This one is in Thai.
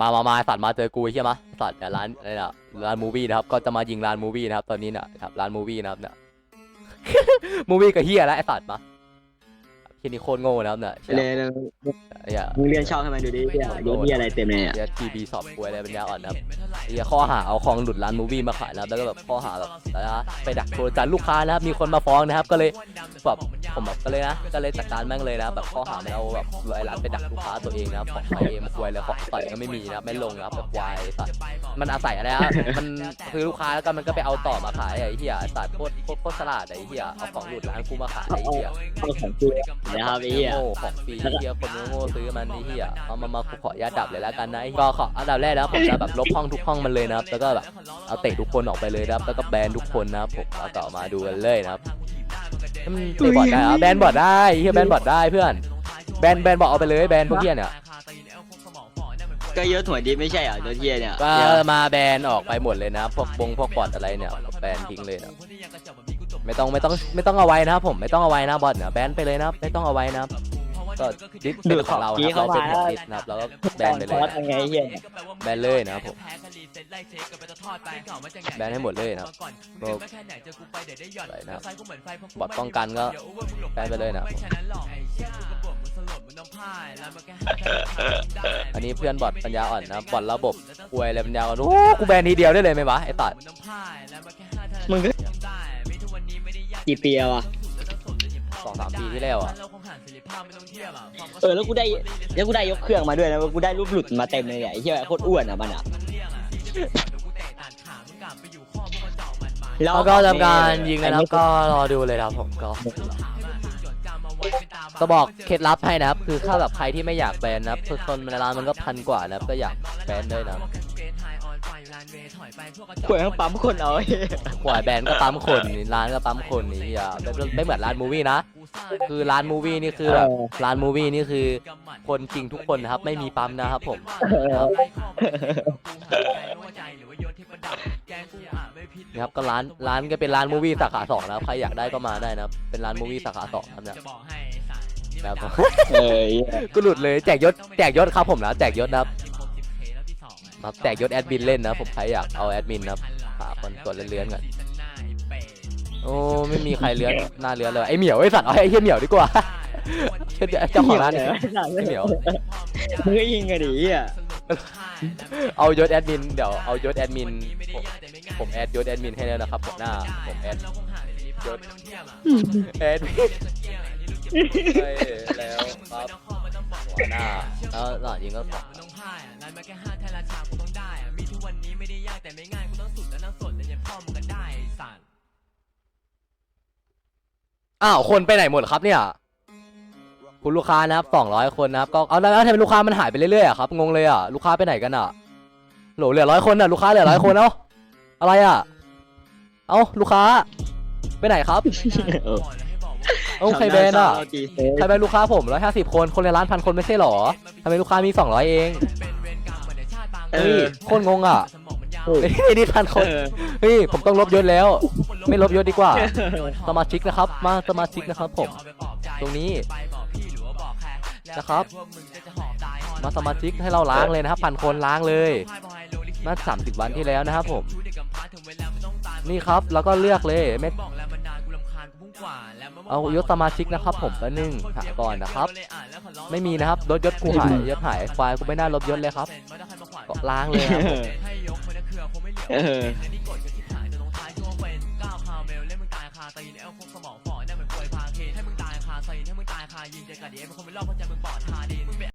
มามามาสัตว์มาเจอกูใช่ไหมสัตว์เนี่ยร้านอะไรนะร้านมูวี่นะครับ ก็จะมายิงร้านมูวี่นะครับ ตอนนี้นะครับร้านมูวี่นะครับเนี่ยมูวี่กับเฮียแล้วไอสัตว์มา ที่นี่โคตรโง่นะครับเนี่ยเลยไอ้เหี้ยมึงเรียนช่องให้มันดูดิเหี้ยรถเหี้ยอะไรเต็มเลยเนี่ยเฮียทีบีสอบป่วยอะไรปัญญาอ่อนนะครับเฮียข้อหาเอาของหลุดร้านมูวี่มาขายนะครับแล้วก็แบบข้อหาแบบอะไรนะไปดักโทรจันลูกค้านะครับมีคนมาฟ้องนะครับ ก็เลยแบบผมแบบก็เลยนะก็เลยจัดการแม่งเลยนะแบบข้อหามันเอาแบบไอ้ร้านไปดักลูกค้าตัวเองนะครับของใครเองมาควายเลยของใส่ก็ไม่มีนะครับไม่ลงนะครับแบบควายสัตว์มันอาศัยอะไรอะมันคือลูกค้าแล้วก็มันก็ไปเอาต่อมาขายไอ้เหี้ยไอ้สัตว์โคตรโคตรโคตรสลัดไอ้เหี้ยเอาของหลุดร้านกูมาขายไอ้เหี้ยเอาของกูนะครับไอ้เหี้ย โง่ของฟรีไอ้เหี้ยคนโง่ๆซื้อมันไอ้เหี้ยเอามามากูขออนุญาตดับเลยแล้วกันนะไอ้ก็ขออันดับแรกแล้วผมจะแบบลบห้องทุกห้องมันเลยนะครับแล้วก็แบบเอาเตะทุกคนออกไปเลยนะครับแล้วก็แบนทุกคนนะครับผมแล้วก็มาดูกันเลยนะครับมันเตะบอดได้เหรอแบนบอดได้ไอ้เหี้ยแบนบอดได้เพื่อนแบนแบนบอดเอาไปเลยแบนพวกเหี้ยเนี่ย ก็เยอะถั่วดิบไม่ใช่เหรอรถเหี้ยเนี่ยก็มาแบนออกไปหมดเลยนะ พวกบงพวกบอทอะไรเนี่ยแบนทิ้งเลยนะ ไม่ต้องไม่ต้องไม่ต้องเอาไว้นะครับผมไม่ต้องเอาไว้นะบอทเนี่ยแบนไปเลยนะครับไม่ต้องเอาไว้นะครับ ก็ดิสเป็นของเรานะครับเราเป็นของดิสนะครับเราก็แบนไปเลยคอร์สนะ ยังไงเหี้ย แบนเลยนะครับผมแบนให้หมดเลยนะครับพวกอะไรนะครับบอทป้องกันก็แบนไปเลยนะครับอันนี้เพื่อนบอทปัญญาอ่อนนะครับบอทระบบอวยอะไรปัญญาอ่อนโอ้กูแบนทีเดียวได้เลยไหมวะไอ้ตัด มึงก็ กี่ปีแล้วอะสองสามปีที่แล้วอะเออแล้วกูได้แล้วกูได้ยกเครื่องมาด้วยนะกูได้รูปหลุดมาเต็มเลยเนี่ยไอ้เหี้ยโคตรอ้วนอะมันอะแล้วก็ทำการยิงนะครับก็รอดูเลยนะครับผมก็จะบอกเคล็ดลับให้นะครับ คือถ้าแบบใครที่ไม่อยากแบนนะครับคือคนในร้านมันก็พันกว่านะครับก็อยากแบนด้วยนะ ครับกล้วยทั้งปั๊มคนเอาไอ้เหี้ยกว่าแบนก็ปั๊มคนร้านก็ปั๊มคนนี่อะไม่ไม่เหมือนร้านมูวี่นะ คือร้านมูวี่นี่คือแบบร้านมูวี่นี่คือ คนจริงทุกคนนะครับไม่มีปั๊มนะครับผม นะครับก็ร้านร้านก็เป็นร้านมูวี่สาขาสองนะครับใครอยากได้ก็มาได้นะครับเป็นร้านมูวี่สาขาสองนะครับเนี่ยนะครับเออไอ้เหี้ย ก็หลุดเลยแจกยศแจกยศครับผมนะแจกยศนะครับ ครับแจกยศแอดมินเล่นนะ ผมใครอยากเอาแอดมินนะครับหาคนกดเลื่อนๆก่อนโอ้ไม่มีใครเลื่อนหน้าเลื่อนเลยไอเหมียวไอสัตว์เอาไอเฮียเหมียวดีกว่าเช่นเจ้าของร้านเหเนี่ยนียวเหนียวมึงก็ยิงกันดิเหี้ยเอายศแอดมินเดี๋ยวเอายศแอดมินผมผมแอดยศแอดมินให้แล้วนะครับผมหน้าผมแอดยศแอดมินใช่แล้วครับ หัวหน้าแล้วหลังยิงก็สองอ้าวคนไปไหนหมดครับเนี่ย คุณลูกค้านะครับสองร้อยคนนะครับก็เอาแล้วทำไมลูกค้ามันหายไปเรื่อยๆอะครับงงเลยอะลูกค้าไปไหนกันอะโหลเหลือร้อยคนอะลูกค้าเหลือร้อยคนเอ้าอะไรอะเอ้าลูกค้าไปไหนครับ เออ เอ้าใครแบนอะเอาจีเซใครแบนลูกค้าผมร้อยห้าสิบคน คนในร้านพันคนไม่ใช่หรอทำไมลูกค้ามีสองร้อยเองเอเฮ้ยอโคตรงงอะเออเฮ้ยนี่พันคน เออ เฮ้ยผมต้องลบยศแล้ว ไม่ลบยศดีกว่า สมาชิกนะครับ มาสมาชิกนะครับผม ตรงนี้นะครับ มาสมาชิกให้เราล้างเลยนะครับพันคนล้างเลยน่าสามสิบวันที่แล้วนะครับผม นี่ครับแล้วก็เลือกเลยไม่ เอายศสมาชิกนะครับ ผมก็นึ่งหาก่อนนะครับ ไม่มีนะครับลดยศกูหายยศหายไฟล์กูไม่น่าลบยศเลยครับก็ล้างเลยครับผมเออ